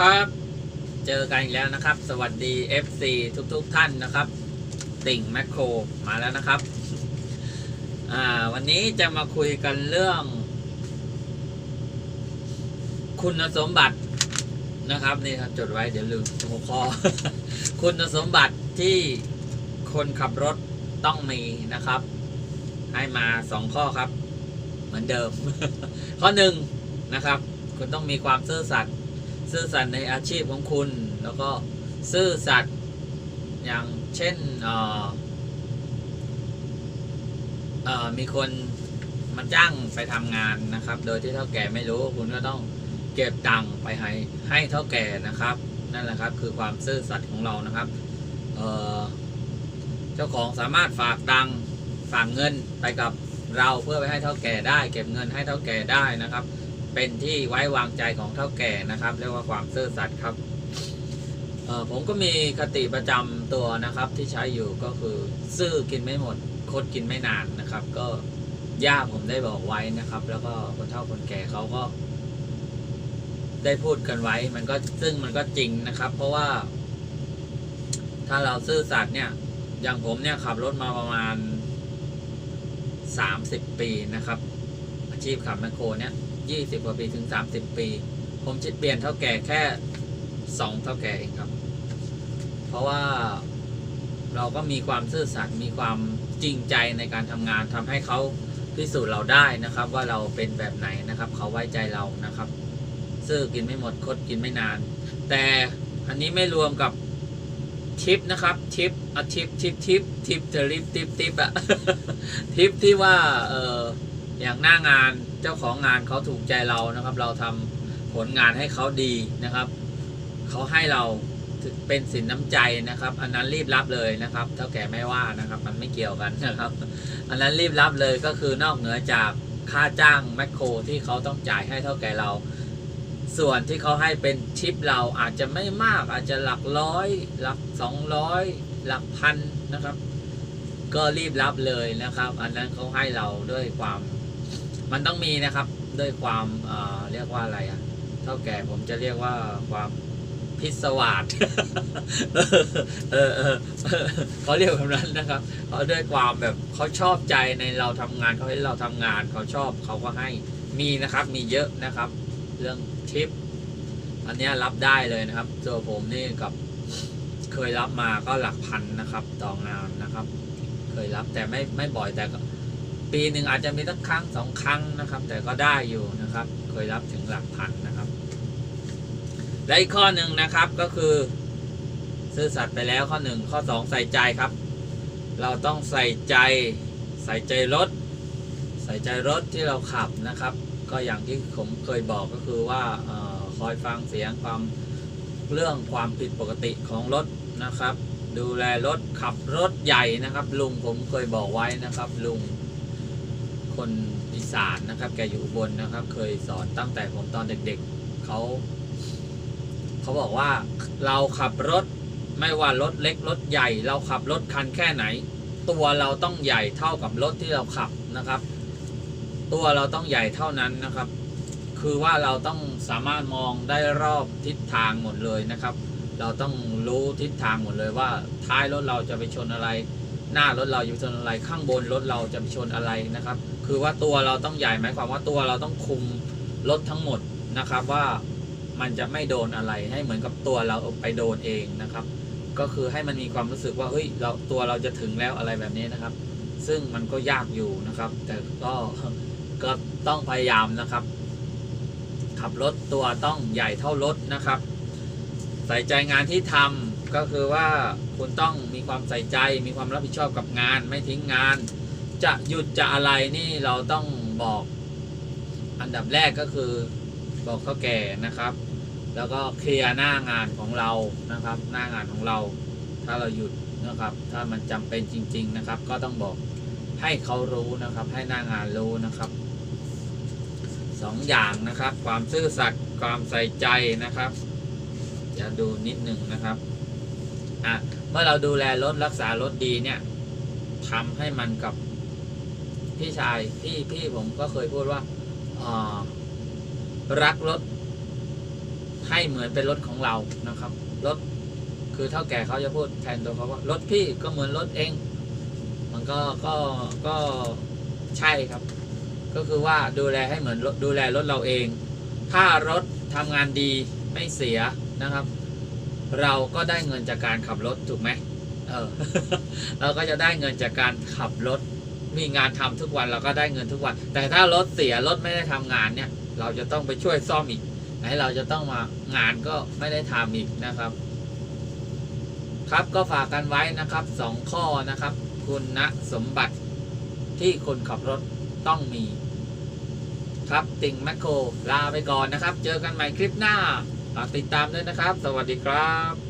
ครับ เจอกันอีกแล้วนะครับ สวัสดี FC ทุกๆทท่านนะครับ ติ่งแมคโครมาแล้วนะครับ อ่า วันนี้จะมาคุยกันเรื่อง คุณสมบัตินะครับนี่ครับจดไว้เดี๋ยวลืมหัวข้อคุณสมบัติที่คนขับรถต้องมีนะครับ ให้มาสองข้อครับ เหมือนเดิม ข้อหนึ่งนะครับ คุณต้องมีความซื่อสัตย์ ซื่อสัตย์ในอาชีพของคุณ แล้วก็ซื่อสัตย์อย่างเช่นมีคนมาจ้างไปทำงานนะครับ โดยที่เท่าแก่ไม่รู้คุณก็ต้องเก็บตังค์ไปให้ให้เท่าแก่นะครับ นั่นแหละครับ คือความซื่อสัตย์ของเรานะครับเเจ้าของสามารถฝากตังค์ฝากเงินไปกับเราเพื่อไปให้เท่าแก่ได้ เก็บเงินให้เท่าแก่ได้นะครับ เป็นที่ไว้วางใจของเท่าแก่นะครับ เรียกว่าความซื่อสัตย์ครับเออผมก็มีคติประจำตัวนะครับที่ใช้อยู่ก็คือซื่อกินไม่หมดคดกินไม่นานนะครับ ก็ย่าผมได้บอกไว้นะครับ แล้วก็คนเฒ่าคนแก่เขาก็ ได้พูดกันไว้ มันก็ซึ่งมันก็จริงนะครับ เพราะว่า ถ้าเราซื่อสัตย์เนี่ย อย่างผมเนี่ยขับรถมาประมาณสามสิบปีนะครับ อาชีพขับแมคโครเนี่ย ยี่สิบกว่าปีถึงสามสิบปี ผมจะเปลี่ยนเท่าแก่แค่สองเท่าแก่เองครับ เพราะว่าเราก็มีความซื่อสัตย์มีความจริงใจในการทำงานทำให้เขาพิสูจน์เราได้นะครับ ว่าเราเป็นแบบไหนนะครับ เขาไว้ใจเรานะครับ ซื่อกินไม่หมดคดกินไม่นาน แต่อันนี้ไม่รวมกับทิปนะครับทิปอะทิปทิปทิปทิปจะริปทิปทิปอะทิปที่ว่าเออ อย่างหน้างานเจ้าของงานเขาถูกใจเรานะครับ เราทำผลงานให้เขาดีนะครับเขาให้เราเป็นสินน้ำใจนะครับ อันนั้นรีบรับเลยนะครับ เท่าแก่ไม่ว่านะครับ มันไม่เกี่ยวกันนะครับ อันนั้นรีบรับเลยก็คือนอกเหนือจากค่าจ้างแมคโครที่เขาต้องจ่ายให้เท่าแก่เรา ส่วนที่เขาให้เป็นชิปเราอาจจะไม่มากอาจจะหลักร้อย หลักสองร้อยหลักพันนะครับ ก็รีบรับเลยนะครับ อันนั้นเขาให้เราด้วยความ มันต้องมีนะครับด้วยความเอ่อเรียกว่าอะไรอะ่ะเท่าแก่ผมจะเรียกว่าความพิศวาสเออเออเขาเรียกแบบนั้นนะครับเขาด้วยความแบบเขาชอบใจในเราทำงานเขาเห็นเราทำงานเขาชอบเขาก็ให้มีนะครับ มีเยอะนะครับ เรื่องทิป อันนี้รับได้เลยนะครับตัวผมนี่กับเคยรับมาก็หลักพันนะครับ ต่องานนะครับ เคยรับแต่ไม่ไม่บ่อยแต่ ปีหนึ่งอาจจะมีสักครั้งสองครั้งนะครับ แต่ก็ได้อยู่นะครับ เคยรับถึงหลักพันนะครับ และอีกข้อหนึ่งนะครับก็คือ ซื่อสัตย์ไปแล้วข้อหนึ่งข้อสองใส่ใจครับ เราต้องใส่ใจใส่ใจรถ ใส่ใจรถที่เราขับนะครับ ก็อย่างที่ผมเคยบอกก็คือว่าออคอยฟังเสียงความเรื่องความผิดปกติของรถนะครับ ดูแลรถขับรถใหญ่นะครับ ลุงผมเคยบอกไว้นะครับ ลุง คนอีสานนะครับ แกอยู่บนนะครับ เคยสอนตั้งแต่ผมตอนเด็กๆเขาเขาบอกว่าเราขับรถไม่ว่ารถเล็กรถใหญ่ เราขับรถคันแค่ไหน ตัวเราต้องใหญ่เท่ากับรถที่เราขับนะครับ ตัวเราต้องใหญ่เท่านั้นนะครับ คือว่าเราต้องสามารถมองได้รอบทิศทางหมดเลยนะครับ เราต้องรู้ทิศทางหมดเลยว่าท้ายรถเราจะไปชนอะไร หน้ารถเราจะไปชนอะไรข้างบนรถเราจะไปชนอะไรนะครับ คือว่าตัวเราต้องใหญ่หมายความว่าตัวเราต้องคุมรถทั้งหมดนะครับว่ามันจะไม่โดนอะไรให้เหมือนกับตัวเราไปโดนเองนะครับ ก็คือให้มันมีความรู้สึกว่าเฮ้ยเราตัวเราจะถึงแล้วอะไรแบบนี้นะครับ ซึ่งมันก็ยากอยู่นะครับ แต่ก็ก็ต้องพยายามนะครับ ขับรถตัวต้องใหญ่เท่ารถนะครับ ใส่ใจงานที่ทำ ก็คือว่าคุณต้องมีความใส่ใจมีความรับผิดชอบกับงาน ไม่ทิ้งงาน จะหยุดจะอะไรนี่เราต้องบอกอันดับแรกก็คือบอกเขาแก่นะครับ แล้วก็เคลียร์หน้างานของเรานะครับ หน้างานของเรา ถ้าเราหยุดนะครับ ถ้ามันจำเป็นจริง ๆนะครับ ก็ต้องบอกให้เขารู้นะครับ ให้หน้างานรู้นะครับสองอย่างนะครับ ความซื่อสัตย์ความใส่ใจนะครับจะดูนิดหนึ่งนะครับ อะเมื่อเราดูแลรถรักษารถดีเนี่ยทำให้มันกับพี่ชายพี่พี่ผมก็เคยพูดว่าอ่ารักรถให้เหมือนเป็นรถของเรานะครับรถคือเท่าแก่เขาจะพูดแทนตัวเขาว่ารถพี่ก็เหมือนรถเอง มันก็ก็ก็ใช่ครับ ก็คือว่าดูแลให้เหมือนดูแลรถเราเอง ถ้ารถทำงานดีไม่เสียนะครับ เราก็ได้เงินจากการขับรถถูกไหมเออ เราก็จะได้เงินจากการขับรถ มีงานทำทุกวันเราก็ได้เงินทุกวัน แต่ถ้ารถเสียรถไม่ได้ทำงานเนี่ย เราจะต้องไปช่วยซ่อมอีกไหนเราจะต้องมางานก็ไม่ได้ทำอีกนะครับ ครับก็ฝากกันไว้นะครับสองข้อนะครับ คุณณสมบัติที่คนขับรถต้องมี ครับติ่งแมคโครลาไปก่อนนะครับ เจอกันใหม่คลิปหน้า ติดตามด้วยนะครับ สวัสดีครับ